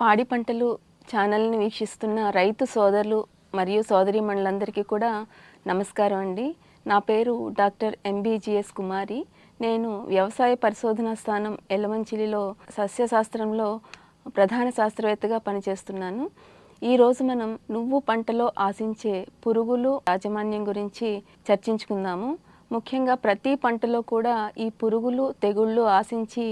పాడి పంటలు ఛానల్ని వీక్షిస్తున్న రైతు సోదరులు మరియు సోదరీమణులందరికీ కూడా నమస్కారం అండి. నా పేరు డాక్టర్ ఎంబీజీఎస్ కుమారి. నేను వ్యవసాయ పరిశోధనా స్థానం ఎల్లమంచిలిలో సస్యశాస్త్రంలో ప్రధాన శాస్త్రవేత్తగా పనిచేస్తున్నాను. ఈరోజు మనం నువ్వు పంటలో ఆశించే పురుగులు యాజమాన్యం గురించి చర్చించుకుందాము. ముఖ్యంగా ప్రతి పంటలో కూడా ఈ పురుగులు తెగుళ్ళు ఆశించి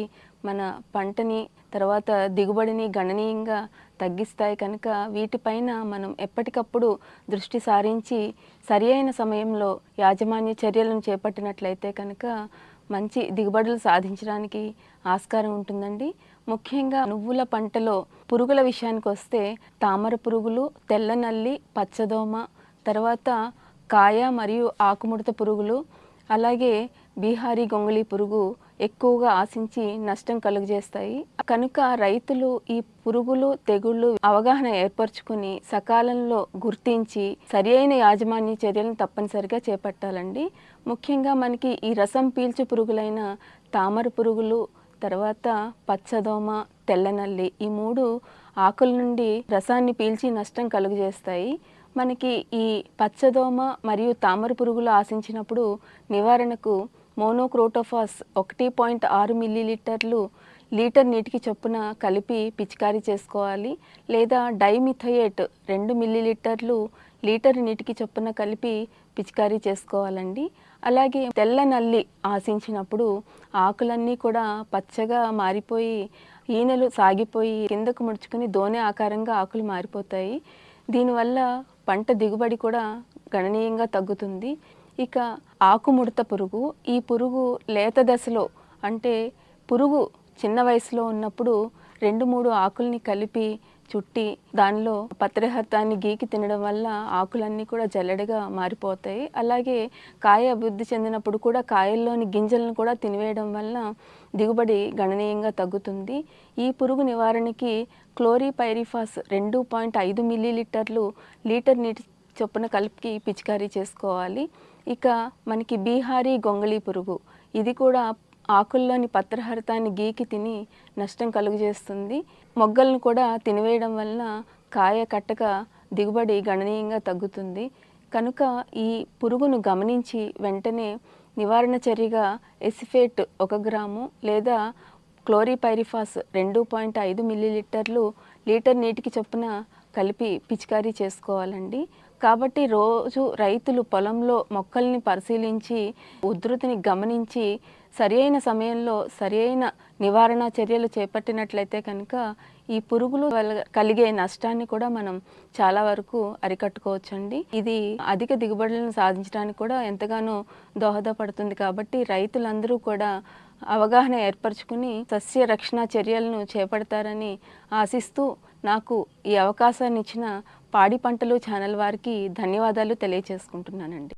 మన పంటని తర్వాత దిగుబడిని గణనీయంగా తగ్గిస్తాయి కనుక వీటిపైన మనం ఎప్పటికప్పుడు దృష్టి సారించి సరి అయిన సమయంలో యాజమాన్య చర్యలను చేపట్టినట్లయితే కనుక మంచి దిగుబడులు సాధించడానికి ఆస్కారం ఉంటుందండి. ముఖ్యంగా నువ్వుల పంటలో పురుగుల విషయానికి వస్తే తామర పురుగులు తెల్ల నల్లి పచ్చదోమ తర్వాత కాయ మరియు ఆకుముడత పురుగులు అలాగే బీహారీ గొంగళి పురుగు ఎక్కువగా ఆశించి నష్టం కలుగజేస్తాయి. కనుక రైతులు ఈ పురుగులు తెగుళ్ళు అవగాహన ఏర్పరచుకుని సకాలంలో గుర్తించి సరి అయిన యాజమాన్య చర్యలను తప్పనిసరిగా చేపట్టాలండి. ముఖ్యంగా మనకి ఈ రసం పీల్చు పురుగులైన తామర పురుగులు తర్వాత పచ్చదోమ తెల్లనల్లి ఈ మూడు ఆకుల నుండి రసాన్ని పీల్చి నష్టం కలుగజేస్తాయి. మనకి ఈ పచ్చదోమ మరియు తామర పురుగులు ఆశించినప్పుడు నివారణకు మోనోక్రోటోఫాస్ ఒకటి పాయింట్ ఆరు మిల్లీలీటర్లు లీటర్ నీటికి చొప్పున కలిపి పిచికారీ చేసుకోవాలి. లేదా డైమిథయేట్ రెండు మిల్లీలీటర్లు లీటర్ నీటికి చొప్పున కలిపి పిచికారీ చేసుకోవాలండి. అలాగే తెల్ల నల్లి ఆశించినప్పుడు ఆకులన్నీ కూడా పచ్చగా మారిపోయి ఈనెలు సాగిపోయి కిందకు ముడుచుకుని దోనె ఆకారంగా ఆకులు మారిపోతాయి. దీనివల్ల పంట దిగుబడి కూడా గణనీయంగా తగ్గుతుంది. ఇక ఆకుముడత పురుగు ఈ పురుగు లేత దశలో అంటే పురుగు చిన్న వయసులో ఉన్నప్పుడు రెండు మూడు ఆకుల్ని కలిపి చుట్టి దానిలో పత్రహర్తాన్ని గీకి తినడం వల్ల ఆకులన్నీ కూడా జల్లెడగా మారిపోతాయి. అలాగే కాయ అభివృద్ధి చెందినప్పుడు కూడా కాయల్లోని గింజలను కూడా తినివేయడం వల్ల దిగుబడి గణనీయంగా తగ్గుతుంది. ఈ పురుగు నివారణకి క్లోరిపైరిఫాస్ రెండు పాయింట్ ఐదు మిల్లీలీటర్లు లీటర్ నీటి చొప్పున కలిపి పిచికారీ చేసుకోవాలి. ఇక మనకి బీహారీ గొంగళి పురుగు. ఇది కూడా ఆకుల్లోని పత్రహరితాన్ని గీకి తిని నష్టం కలుగజేస్తుంది. మొగ్గలను కూడా తినివేయడం వలన కాయ కట్టక దిగుబడి గణనీయంగా తగ్గుతుంది. కనుక ఈ పురుగును గమనించి వెంటనే నివారణ చర్యగా ఎసిఫేట్ ఒక గ్రాము లేదా క్లోరిపైరిఫాస్ రెండు పాయింట్ ఐదు మిల్లీలీటర్లు లీటర్ నీటికి చొప్పున కలిపి పిచికారీ చేసుకోవాలండి. కాబట్టి రోజు రైతులు పొలంలో మొక్కల్ని పరిశీలించి ఉధృతిని గమనించి సరి అయిన సమయంలో సరి అయిన నివారణ చర్యలు చేపట్టినట్లయితే కనుక ఈ పురుగులు వల్ల కలిగే నష్టాన్ని కూడా మనం చాలా వరకు అరికట్టుకోవచ్చండి. ఇది అధిక దిగుబడులను సాధించడానికి కూడా ఎంతగానో దోహదపడుతుంది. కాబట్టి రైతులందరూ కూడా అవగాహన ఏర్పరచుకుని సస్య రక్షణ చర్యలను చేపడతారని ఆశిస్తూ నాకు ఈ అవకాశాన్ని ఇచ్చిన పాడి పంటలు ఛానల్ వారికి ధన్యవాదాలు తెలియజేసుకుంటున్నానండి